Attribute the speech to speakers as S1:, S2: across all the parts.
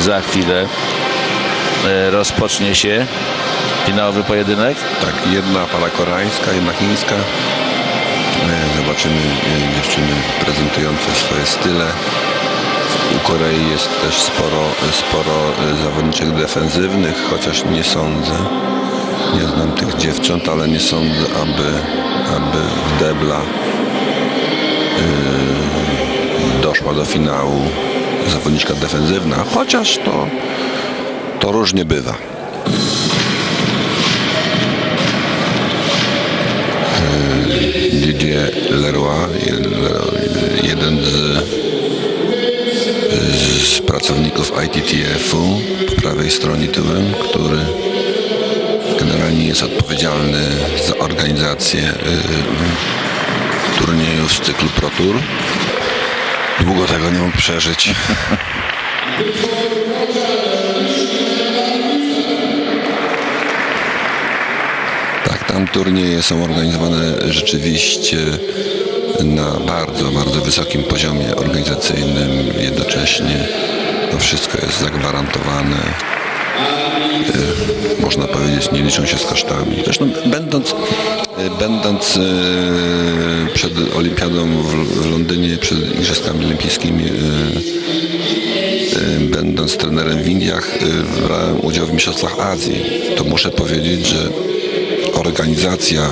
S1: Za chwilę e, rozpocznie się finałowy pojedynek.
S2: Tak, jedna para koreańska, jedna chińska. E, Zobaczymy e, dziewczyny prezentujące swoje style. U Korei jest też sporo, sporo zawodniczek defensywnych, chociaż nie sądzę. Nie znam tych dziewcząt, ale nie sądzę, aby, aby debla e, doszła do finału zawodniczka defensywna, chociaż to, to różnie bywa. Didier Leroy, jeden z, z pracowników ITTF-u po prawej stronie tyłem, który generalnie jest odpowiedzialny za organizację y, turniejów z cyklu Pro Tour. Długo tego nie mógł przeżyć. Tak, tam turnieje są organizowane rzeczywiście na bardzo, bardzo wysokim poziomie organizacyjnym. Jednocześnie to wszystko jest zagwarantowane. E, Można powiedzieć, nie liczą się z kosztami. Zresztą będąc, będąc e, przed Olimpiadą w Londynie, przed Igrzyskami Olimpijskimi, e, e, będąc trenerem w Indiach, e, brałem udział w Mistrzostwach Azji. To muszę powiedzieć, że organizacja,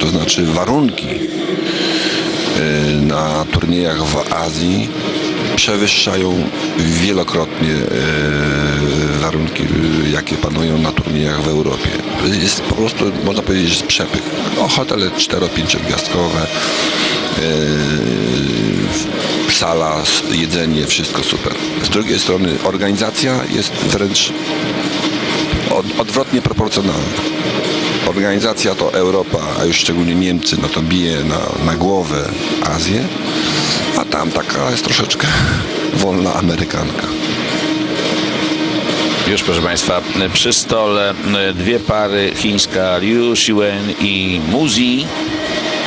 S2: to znaczy warunki na turniejach w Azji przewyższają wielokrotnie warunki, y, jakie panują na turniejach w Europie. Jest po prostu, można powiedzieć, że przepych. O, hotele 4-5 gwiazdkowe, y, sala, jedzenie, wszystko super. Z drugiej strony organizacja jest wręcz od, odwrotnie proporcjonalna. Organizacja to Europa, a już szczególnie Niemcy, no to bije na, na głowę Azję, a tam taka jest troszeczkę wolna Amerykanka.
S1: Już proszę Państwa, przy stole e, dwie pary, chińska Liu Xiwen i Muzi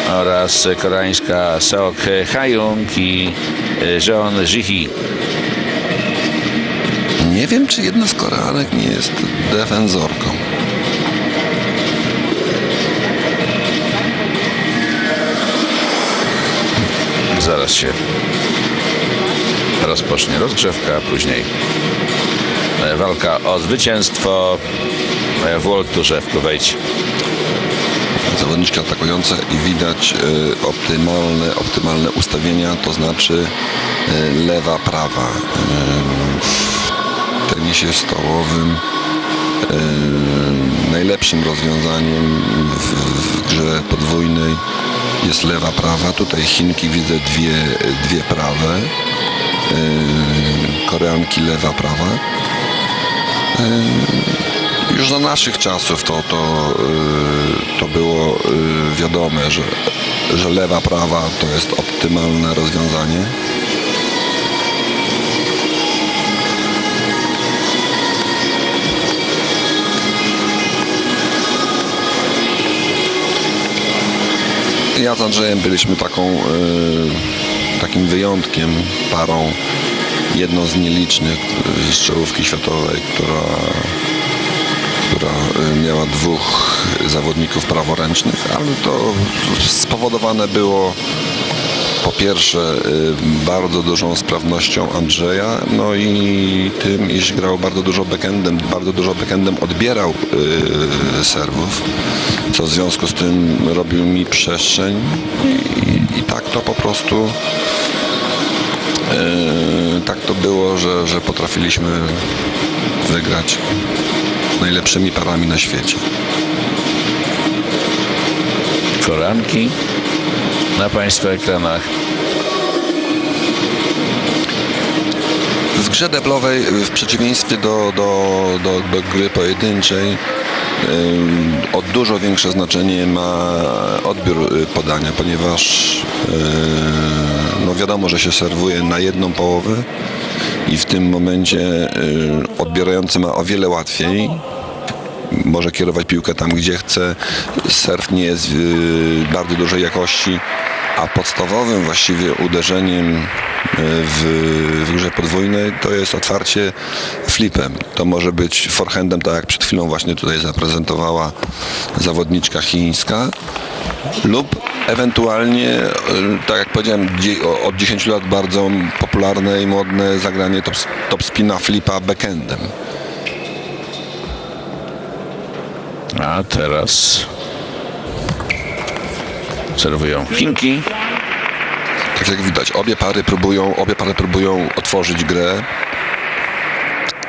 S1: oraz koreańska Seok Hayung i e, Jeon Jihi.
S2: Nie wiem, czy jedna z Koreanek nie jest defensorką.
S1: Zaraz się rozpocznie rozgrzewka, a później walka o zwycięstwo e, w World Tourze w Kuwejcie.
S2: Zawodniczki atakujące i widać e, optymalne, optymalne ustawienia, to znaczy e, lewa, prawa. E, w tenisie stołowym e, najlepszym rozwiązaniem w, w grze podwójnej jest lewa, prawa. Tutaj Chinki widzę dwie, dwie prawe. E, Koreanki lewa, prawa. Już za naszych czasów to, to, y, to było y, wiadome, że, że lewa, prawa to jest optymalne rozwiązanie. Ja z Andrzejem byliśmy taką, takim wyjątkiem, parą, jedną z nielicznych y, z czołówki światowej, która która y, miała dwóch zawodników praworęcznych, ale to spowodowane było po pierwsze y, bardzo dużą sprawnością Andrzeja, no i tym, iż grał bardzo dużo backendem, bardzo dużo backendem odbierał serwów, co w związku z tym robił mi przestrzeń i, i tak to po prostu tak to było, że, że potrafiliśmy wygrać z najlepszymi parami na świecie.
S1: Koranki na Państwa ekranach.
S2: W grze deblowej, w przeciwieństwie do, do, do, do gry pojedynczej, o dużo większe znaczenie ma odbiór y, podania, ponieważ yy, no wiadomo, że się serwuje na jedną połowę i w tym momencie y, odbierający ma o wiele łatwiej. Może kierować piłkę tam, gdzie chce. Surf nie jest y, bardzo dużej jakości. A podstawowym właściwie uderzeniem e, w, w grze podwójnej to jest otwarcie flipem. To może być forehandem, tak jak przed chwilą właśnie tutaj zaprezentowała zawodniczka chińska, lub ewentualnie, e, tak jak powiedziałem, od 10 lat bardzo popularne i modne zagranie top, top spina flipa backendem.
S1: A teraz serwują Chinki.
S2: Tak jak widać, obie pary próbują, obie pary próbują otworzyć grę.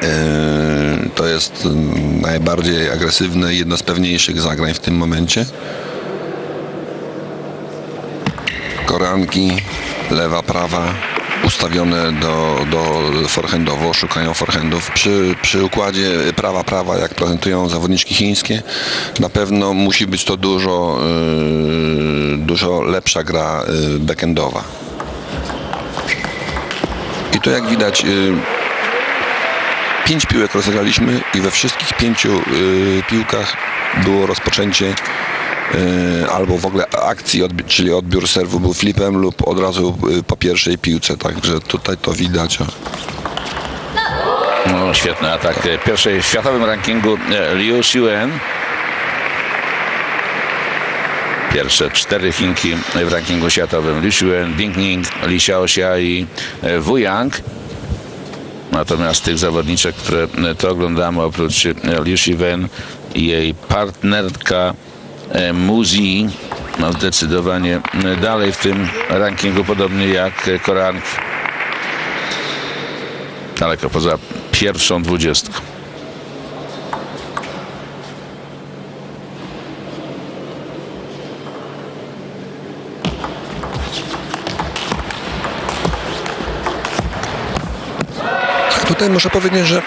S2: Yy, To jest najbardziej agresywne i jedno z pewniejszych zagrań w tym momencie. Koranki, lewa, prawa, ustawione do, do forehandowo, szukają forehandów. Przy, przy układzie prawa, prawa, jak prezentują zawodniczki chińskie, na pewno musi być to dużo, yy, dużo lepsza gra yy, backendowa. I tu jak widać, y, pięć piłek rozegraliśmy i we wszystkich pięciu piłkach było rozpoczęcie albo w ogóle akcji, odbi- czyli odbiór serwu był flipem lub od razu y, po pierwszej piłce, także tutaj to widać.
S1: No, świetny atak. E, Pierwszej w światowym rankingu e, Liu Xiwen. Pierwsze cztery Chinki w rankingu światowym. Liu Xiwen, Bing Ning, Li Xiaoxia i e, Wu Yang. Natomiast tych zawodniczek, które e, to oglądamy, oprócz e, Liu Xiwen i jej partnerka e, Muzi, no zdecydowanie e, dalej w tym rankingu, podobnie jak e, Koreanki. Daleko poza pierwszą dwudziestką.
S2: Tutaj muszę powiedzieć, że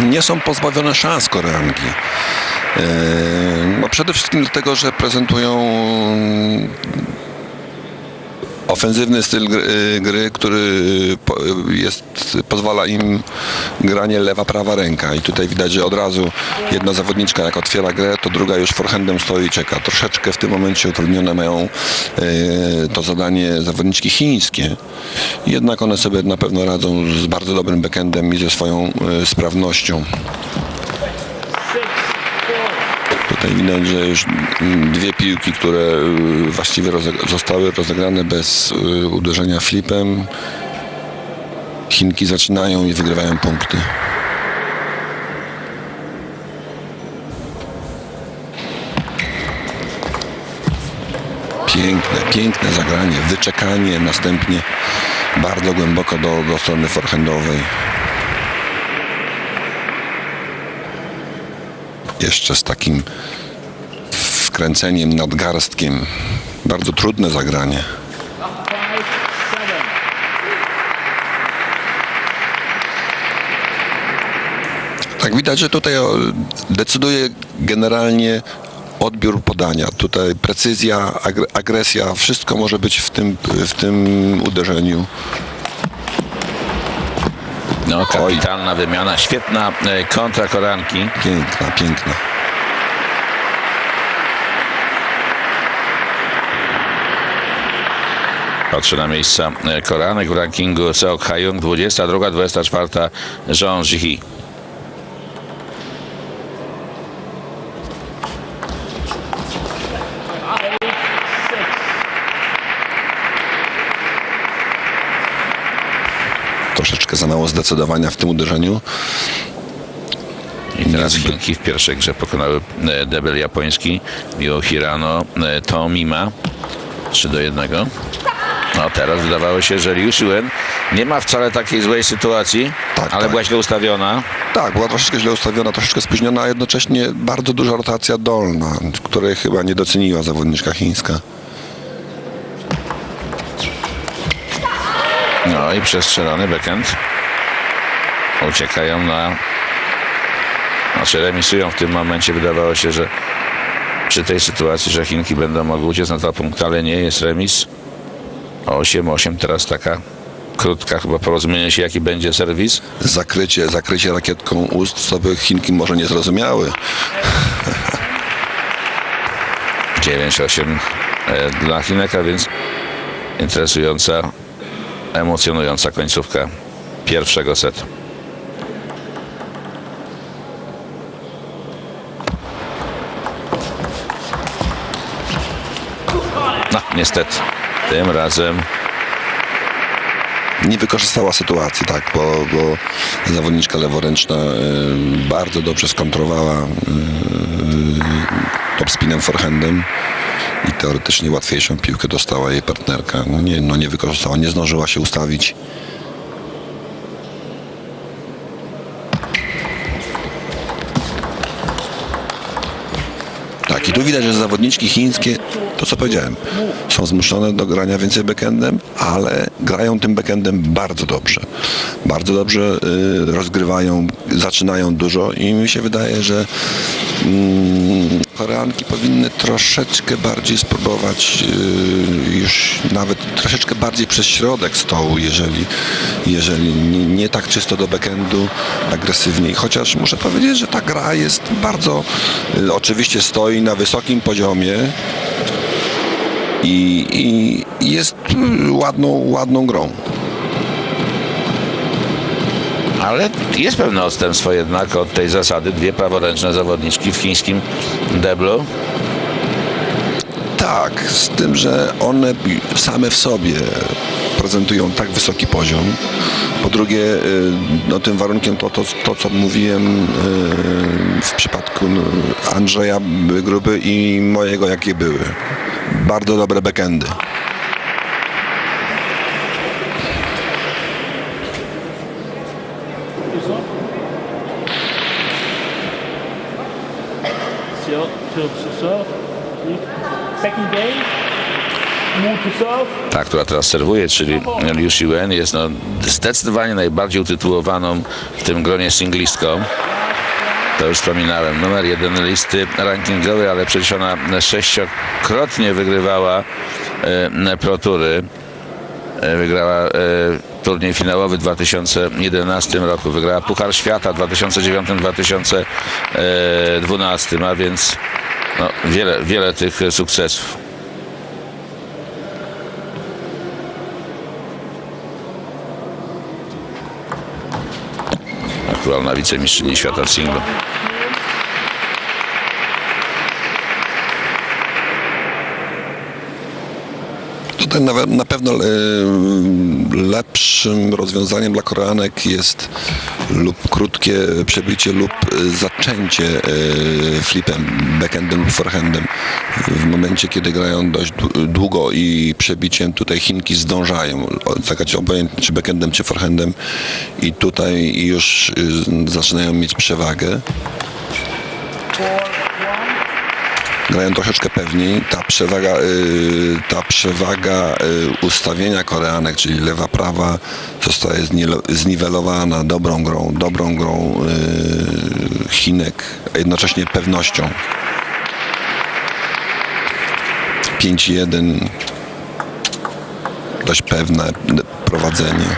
S2: nie są pozbawione szans Koreanki. No przede wszystkim dlatego, że prezentują ofensywny styl gry, y, który po- jest, pozwala im granie lewa-prawa ręka i tutaj widać, że od razu jedna zawodniczka jak otwiera grę, to druga już forehandem stoi i czeka. Troszeczkę w tym momencie utrudnione mają y, to zadanie zawodniczki chińskie. Jednak one sobie na pewno radzą z bardzo dobrym backendem i ze swoją y, sprawnością. Tutaj widać, że już dwie piłki, które y, właściwie zostały rozegrane bez y, uderzenia flipem. Chinki zaczynają i wygrywają punkty. Piękne, piękne zagranie, wyczekanie, następnie bardzo głęboko do, do strony forehandowej. Jeszcze z takim wkręceniem nadgarstkiem. Bardzo trudne zagranie. Tak widać, że tutaj decyduje generalnie odbiór podania. Tutaj precyzja, agre- agresja, wszystko może być w tym, w tym uderzeniu.
S1: No, kapitalna wymiana, świetna e, kontra Koranki.
S2: Piękna, piękna.
S1: Patrzy na miejsca e, Koreanek w rankingu Seok Hayung 22, 24 Jean Jihi.
S2: Mało zdecydowania w tym uderzeniu.
S1: I teraz Chinki w pierwszej grze pokonały e, debel japoński Mio Hirano e, Tomima 3 do 1. No teraz wydawało się, że Liu Shuen nie ma wcale takiej złej sytuacji,
S2: Tak,
S1: ale
S2: tak.
S1: była źle ustawiona.
S2: Tak, była troszeczkę źle ustawiona, troszeczkę spóźniona, a jednocześnie bardzo duża rotacja dolna, której chyba nie doceniła zawodniczka chińska.
S1: No i przestrzelony backhand. Uciekają na... Znaczy remisują w tym momencie. Wydawało się, że przy tej sytuacji, że Chinki będą mogły uciec na dwa punkty, ale nie jest remis. 8-8 teraz taka krótka chyba porozumienie się jaki będzie serwis.
S2: Zakrycie, zakrycie rakietką ust, co by Chinki może nie zrozumiały.
S1: 9-8 e, dla Chinek, a więc interesująca, emocjonująca końcówka pierwszego setu. Niestety, tym razem
S2: Nie wykorzystała sytuacji, tak, bo, bo zawodniczka leworęczna e, bardzo dobrze skontrowała e, top spinem forehandem i teoretycznie łatwiejszą piłkę dostała jej partnerka. No nie, no nie wykorzystała, nie zdążyła się ustawić. Tak, i tu widać, że zawodniczki chińskie, to co powiedziałem, są zmuszone do grania więcej backendem, ale grają tym backendem bardzo dobrze. Bardzo dobrze y, rozgrywają, zaczynają dużo i mi się wydaje, że mm, Koreanki powinny troszeczkę bardziej spróbować y, już nawet troszeczkę bardziej przez środek stołu, jeżeli, jeżeli nie, nie tak czysto do backendu, agresywniej. Chociaż muszę powiedzieć, że ta gra jest bardzo, y, oczywiście stoi na wysokim poziomie i, i jest y, ładną, ładną grą.
S1: Ale jest pewne odstępstwo jednak od tej zasady. Dwie praworęczne zawodniczki w chińskim deblu.
S2: Tak, z tym, że one same w sobie prezentują tak wysoki poziom. Po drugie, y, no, tym warunkiem to, to, to co mówiłem y, w przypadku Andrzeja Gruby i mojego, jakie były. Bardzo dobre backendy.
S1: Ta, która teraz serwuje, czyli Liu Shiwen, jest no, zdecydowanie najbardziej utytułowaną w tym gronie singlistką. To już wspominałem. Numer jeden listy rankingowej, ale przecież ona sześciokrotnie wygrywała e, protury. E, wygrała e, turniej finałowy w 2011 roku. Wygrała Puchar Świata w 2009-2012, a więc no, wiele, wiele tych sukcesów. Aktualna wicemistrzyni świata w singlu.
S2: Tutaj na, na pewno e, lepszym rozwiązaniem dla Koreanek jest lub krótkie przebicie lub e, zaczęcie e, flipem, backendem lub forehandem. W momencie, kiedy grają dość dłu- długo i przebiciem, tutaj Chinki zdążają zagrać obojętnie czy backendem, czy forehandem i tutaj już e, zaczynają mieć przewagę. Grają troszeczkę pewniej. Ta przewaga, y, ta przewaga y, ustawienia Koreanek, czyli lewa, prawa, zostaje zniwelowana dobrą grą, dobrą grą y, Chinek, a jednocześnie pewnością. 5-1 dość pewne prowadzenie.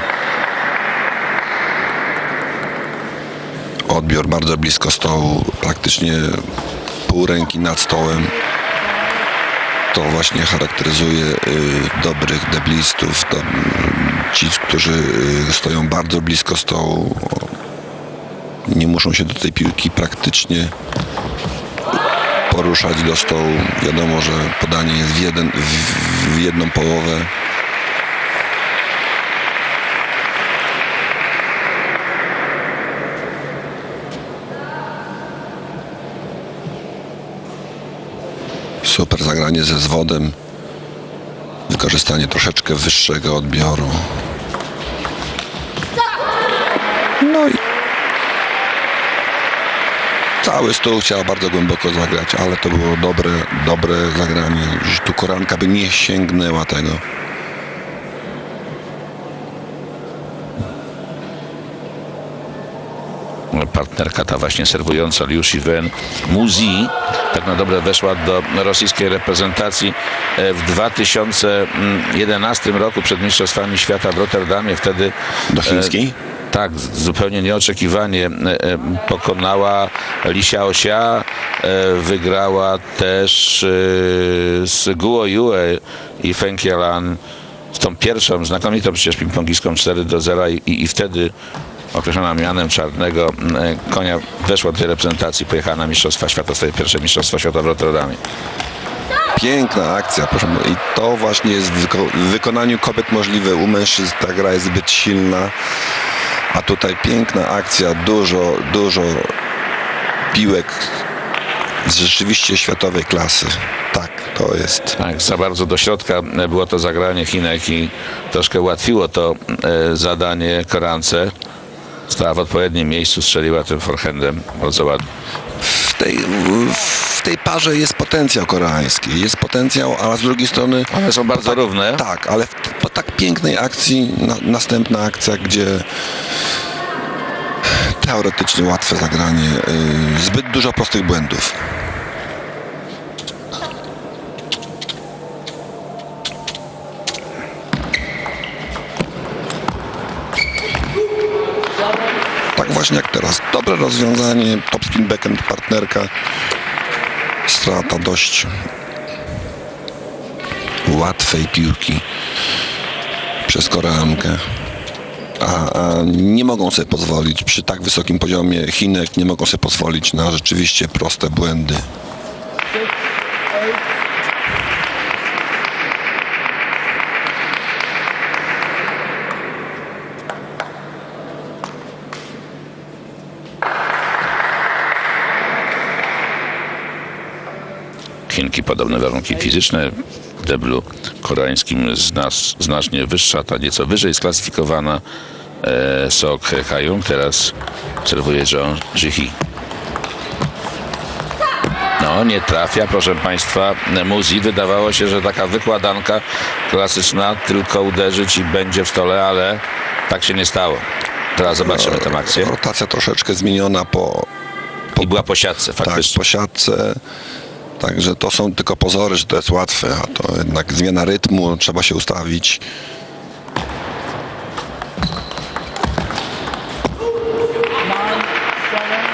S2: Odbiór bardzo blisko stołu, praktycznie pół ręki nad stołem. To właśnie charakteryzuje y, dobrych deblistów, ci, którzy y, stoją bardzo blisko stołu. Nie muszą się do tej piłki praktycznie poruszać do stołu. Wiadomo, że podanie jest w, jeden, w jedną połowę. Zagranie ze zwodem. Wykorzystanie troszeczkę wyższego odbioru. No i cały stół chciała bardzo głęboko zagrać, ale to było dobre, dobre zagranie. Że tu koranka by nie sięgnęła tego.
S1: partnerka ta właśnie serwująca Liu Shiwen Muzi tak na dobre weszła do rosyjskiej reprezentacji e, w 2011 roku przed Mistrzostwami Świata w Rotterdamie. Wtedy
S2: Do chińskiej?
S1: E, tak, zupełnie nieoczekiwanie e, e, pokonała Lisia Osia, e, wygrała też e, z Guo Yue i Feng z tą pierwszą, znakomitą przecież ping-pongistką 4 do 0 i, i wtedy określona mianem czarnego mm, konia weszła do tej reprezentacji, pojechała na Mistrzostwa Świata, swoje pierwsze Mistrzostwa Świata w Rotterdamie.
S2: Piękna akcja, proszę. I to właśnie jest w wyko- w wykonaniu kobiet możliwe. U mężczyzn ta gra jest zbyt silna. A tutaj piękna akcja, dużo, dużo piłek z rzeczywiście światowej klasy. Tak, to jest.
S1: Tak, za bardzo do środka było to zagranie Chinek i troszkę ułatwiło to e, zadanie Korance. Stała w odpowiednim miejscu, strzeliła tym forehandem bardzo ładnie.
S2: W tej, w tej parze jest potencjał koreański. Jest potencjał, a z drugiej strony
S1: One są bardzo równe.
S2: Tak, ale w, po tak pięknej akcji na, następna akcja, gdzie teoretycznie łatwe zagranie, y, zbyt dużo prostych błędów. Właśnie jak teraz. Dobre rozwiązanie, topspin backhand partnerka. Strata dość łatwej piłki przez Koreankę. A, a nie mogą sobie pozwolić przy tak wysokim poziomie Chinek, nie mogą sobie pozwolić na rzeczywiście proste błędy.
S1: Chinki podobne warunki fizyczne. W deblu koreańskim z nas znacznie wyższa, ta nieco wyżej sklasyfikowana e, Sok Hayung. Teraz obserwuje Jean Jihi. No, nie trafia, proszę Państwa. Muzi wydawało się, że taka wykładanka klasyczna tylko uderzyć i będzie w stole, ale tak się nie stało. Teraz zobaczymy tę akcję.
S2: Rotacja troszeczkę zmieniona po,
S1: I była po siatce
S2: tak,
S1: faktycznie.
S2: po siatce. Także to są tylko pozory, że to jest łatwe, a to jednak zmiana rytmu, trzeba się ustawić.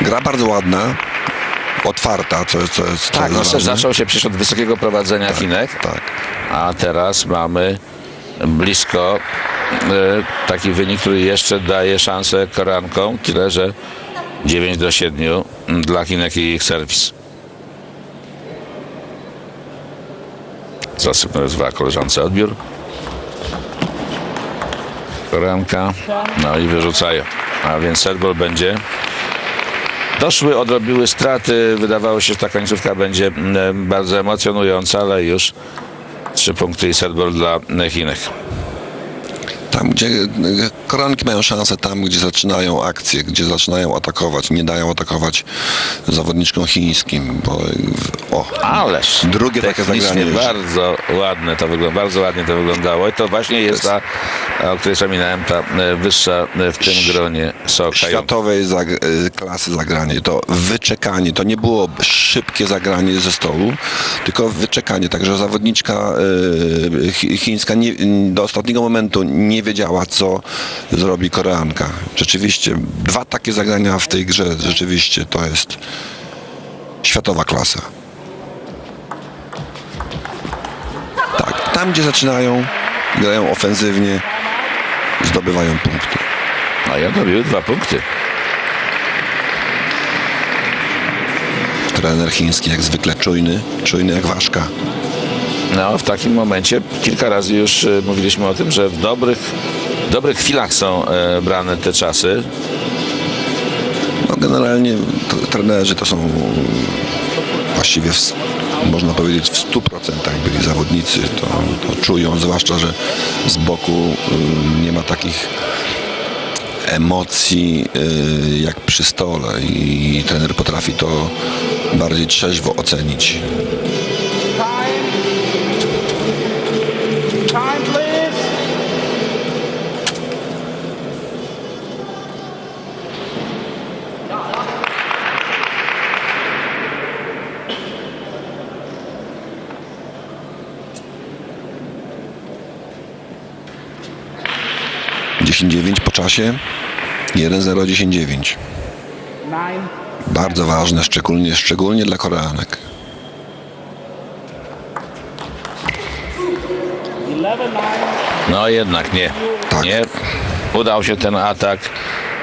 S2: Gra bardzo ładna, otwarta, co, co jest co
S1: Tak,
S2: jest
S1: zaczął się przecież od wysokiego prowadzenia Chinek.
S2: Tak.
S1: A teraz mamy blisko e, taki wynik, który jeszcze daje szansę Koreankom, tyle że 9 do 7 dla Chinek i ich serwis. Zasypnęła koleżance odbiór. Koreanka, no i wyrzucają. A więc setball będzie Doszły, odrobiły straty. Wydawało się, że ta końcówka będzie mm, bardzo emocjonująca, ale już trzy punkty i setball dla Chinek.
S2: Tam, gdzie koronki mają szansę, tam, gdzie zaczynają akcje, gdzie zaczynają atakować, nie dają atakować zawodniczkom chińskim, bo o,
S1: Ależ
S2: Drugie takie zagranie
S1: bardzo ładne to wygląda, bardzo ładnie to wyglądało i to właśnie jest ta, o której wspominałem, ta e, wyższa e, w tym gronie Sok Hayong.
S2: światowej zag- y, klasy zagranie, to wyczekanie, to nie było szybkie zagranie ze stołu, tylko wyczekanie, także zawodniczka chi- chińska nie, do ostatniego momentu nie wiedziała, co zrobi Koreanka. Rzeczywiście, dwa takie zagrania w tej grze, rzeczywiście to jest światowa klasa. Tak, tam gdzie zaczynają, grają ofensywnie, zdobywają punkty.
S1: No i odrobiły dwa punkty.
S2: Trener chiński jak zwykle czujny, czujny jak ważka.
S1: No, w takim momencie kilka razy już e, mówiliśmy o tym, że w dobrych, dobrych chwilach są e, brane te czasy.
S2: No generalnie trenerzy to są właściwie w, można powiedzieć w 100% byli zawodnicy, to, to czują, zwłaszcza, że z boku y, nie ma takich emocji y, jak przy stole i trener potrafi to bardziej trzeźwo ocenić. 10.9 po czasie 1.0.10.9. Bardzo ważne, szczególnie, szczególnie dla Koreanek.
S3: 11,
S1: no jednak nie.
S2: Tak.
S1: Nie. Udał się ten atak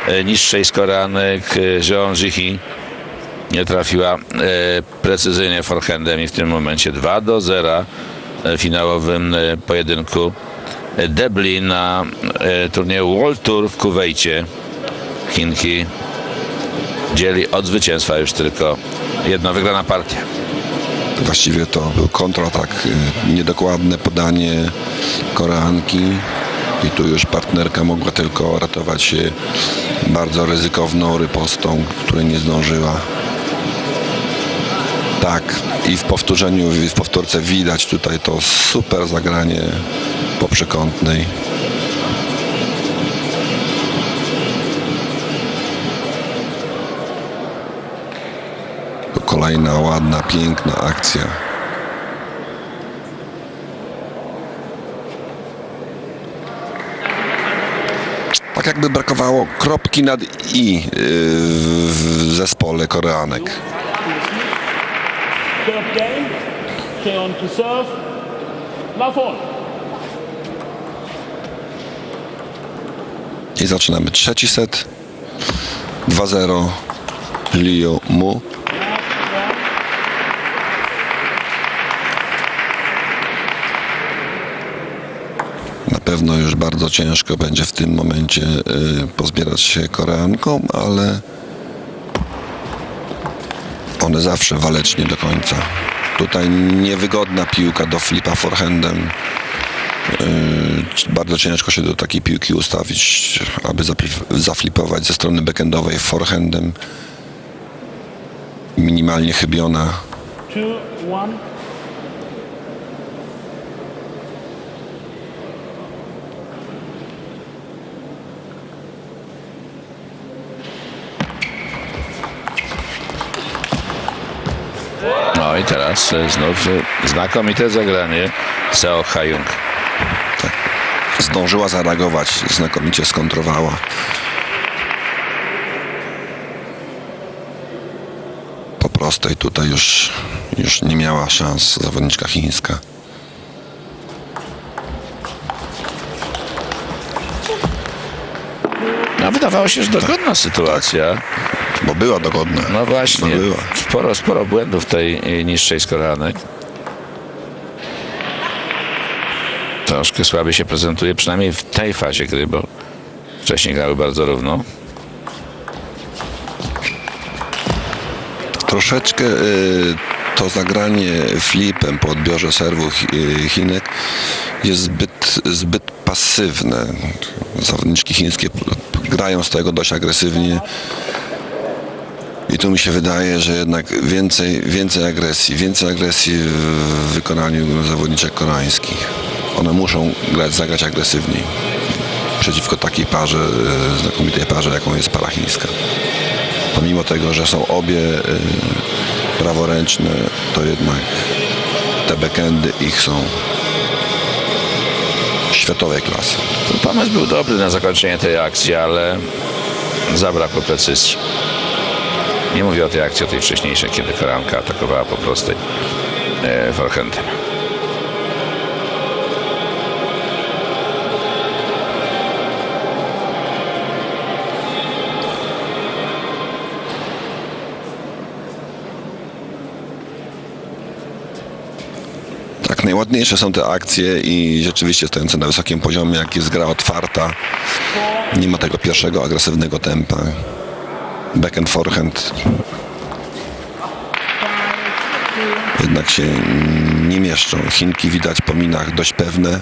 S1: e, niższej z Koreanek e, Jeon Zihi. Nie trafiła e, precyzyjnie forehandem i w tym momencie 2 do 0 w finałowym pojedynku debli na e, turnieju World Tour w Kuwejcie. Chinki dzieli od zwycięstwa już tylko jedna wygrana partia.
S2: Właściwie to był kontratak, y, niedokładne podanie Koreanki i tu już partnerka mogła tylko ratować się bardzo ryzykowną rypostą, której nie zdążyła. Tak, i w powtórzeniu, w powtórce widać tutaj to super zagranie po przekątnej. To kolejna ładna, piękna akcja. Tak jakby brakowało kropki nad i yy, w zespole Koreanek.
S3: Third. Cheon
S2: I zaczynamy trzeci set. 2-0 Liu Mu. Na pewno już bardzo ciężko będzie w tym momencie y, pozbierać się Koreankom, ale one zawsze walecznie do końca. Tutaj niewygodna piłka do flipa forehandem. Y, bardzo ciężko się do takiej piłki ustawić, aby zaflipować ze strony backendowej forehandem. Minimalnie chybiona.
S1: No i teraz e, znów e, znakomite zagranie Seo Hayung.
S2: Zdążyła zareagować, znakomicie skontrowała. Po prostej tutaj już, już nie miała szans zawodniczka chińska.
S1: No wydawało się, że dogodna sytuacja.
S2: Bo była dogodna.
S1: No właśnie,
S2: była.
S1: sporo, sporo błędów tej e, niższej z koranek. Troszkę słabiej się prezentuje, przynajmniej w tej fazie gry, bo wcześniej grały bardzo równo.
S2: Troszeczkę y, to zagranie flipem po odbiorze serwu y, Chinek jest zbyt, zbyt pasywne. Zawodniczki chińskie grają z tego dość agresywnie. I tu mi się wydaje, że jednak więcej, więcej agresji, więcej agresji w wykonaniu zawodniczek koreańskich. One muszą grać, zagrać agresywniej przeciwko takiej parze, y, znakomitej parze, jaką jest para chińska pomimo tego, że są obie y, praworęczne, to jednak te backendy ich są światowej klasy.
S1: Pomysł był dobry na zakończenie tej akcji, ale zabrakło precyzji. Nie mówię o tej akcji, o tej wcześniejszej, kiedy koranka atakowała po prostej e, forehandem.
S2: Najładniejsze są te akcje i rzeczywiście stojące na wysokim poziomie, jak jest gra otwarta, nie ma tego pierwszego agresywnego tempa. Backhand, forehand jednak się nie mieszczą. Chinki widać po minach dość pewne,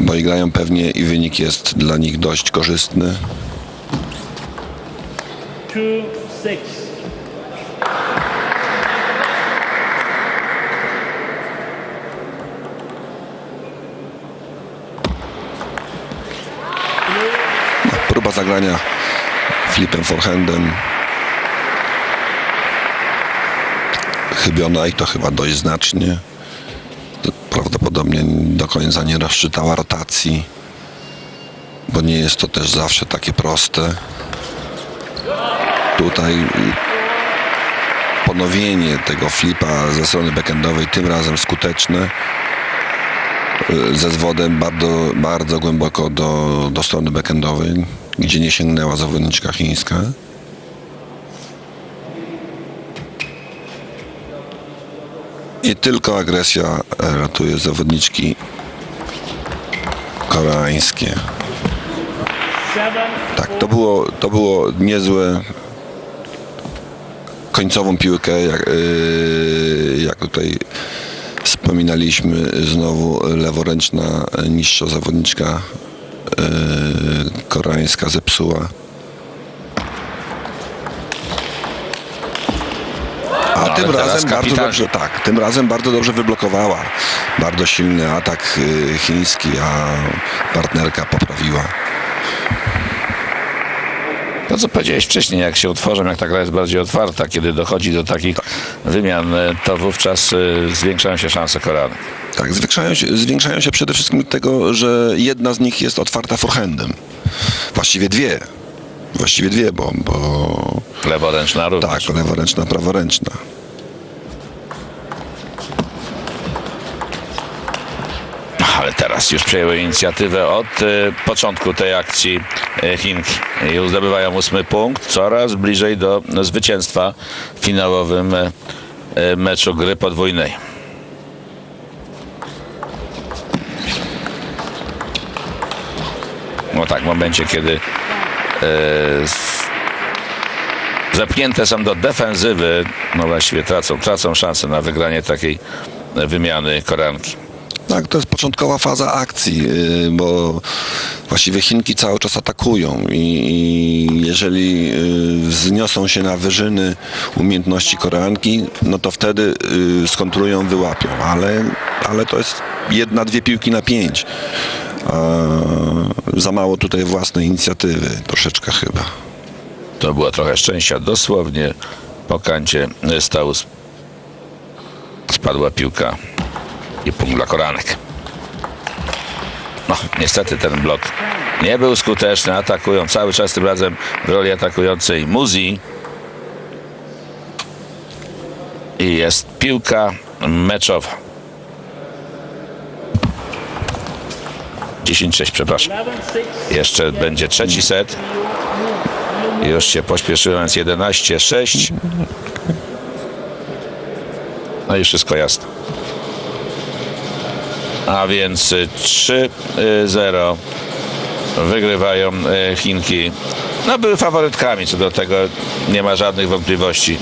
S2: bo i grają pewnie i wynik jest dla nich dość korzystny.
S3: Two, six.
S2: Próba zagrania flipem forehandem. Chybiona i to chyba dość znacznie. Prawdopodobnie do końca nie rozczytała rotacji, bo nie jest to też zawsze takie proste. Tutaj ponowienie tego flipa ze strony backendowej, tym razem skuteczne. y, ze zwodem bardzo, bardzo głęboko do, do strony backendowej, gdzie nie sięgnęła zawodniczka chińska. I tylko agresja ratuje zawodniczki koreańskie. Tak, to było, to było niezłe. Końcową piłkę, jak, yy, jak tutaj wspominaliśmy, znowu leworęczna niższa zawodniczka koreańska zepsuła. A
S1: ale
S2: tym razem bardzo dobrze, tak, tym razem bardzo dobrze wyblokowała. Bardzo silny atak yy, chiński, a partnerka poprawiła.
S1: To, co powiedziałeś wcześniej, jak się utworzą, jak ta gra jest bardziej otwarta, kiedy dochodzi do takich wymian, e, to wówczas e, zwiększają się szanse Koreanek.
S2: Tak, zwiększają się, zwiększają się przede wszystkim tego, że jedna z nich jest otwarta forehandem. Właściwie dwie. Właściwie dwie, bo, bo
S1: Leworęczna również.
S2: tak, leworęczna, praworęczna.
S1: Ale teraz już przejęły inicjatywę od e, początku tej akcji e, Chinki. I zdobywają ósmy punkt, coraz bliżej do zwycięstwa w finałowym e, meczu gry podwójnej. No tak, w momencie, kiedy zepchnięte są do defensywy, no właściwie tracą, tracą szansę na wygranie takiej wymiany Koreanki.
S2: Tak, to jest początkowa faza akcji, yy, bo właściwie Chinki cały czas atakują i, jeżeli yy, wzniosą się na wyżyny umiejętności Koreanki, no to wtedy yy, skontrują, wyłapią, ale, ale to jest jedna, dwie piłki na pięć. Za mało tutaj własnej inicjatywy, troszeczkę chyba.
S1: To było trochę szczęścia. Dosłownie po kancie stał sp- spadła piłka i punkt dla koranek. No, niestety ten blok nie był skuteczny. Atakują cały czas tym razem w roli atakującej Muzi. I jest piłka meczowa. 10-6, przepraszam.
S3: 11-6.
S1: Jeszcze będzie trzeci set. Już się pośpieszyłem, więc 11-6. No i wszystko jasne. A więc y, 3-0 wygrywają y, Chinki. No były faworytkami, co do tego nie ma żadnych wątpliwości.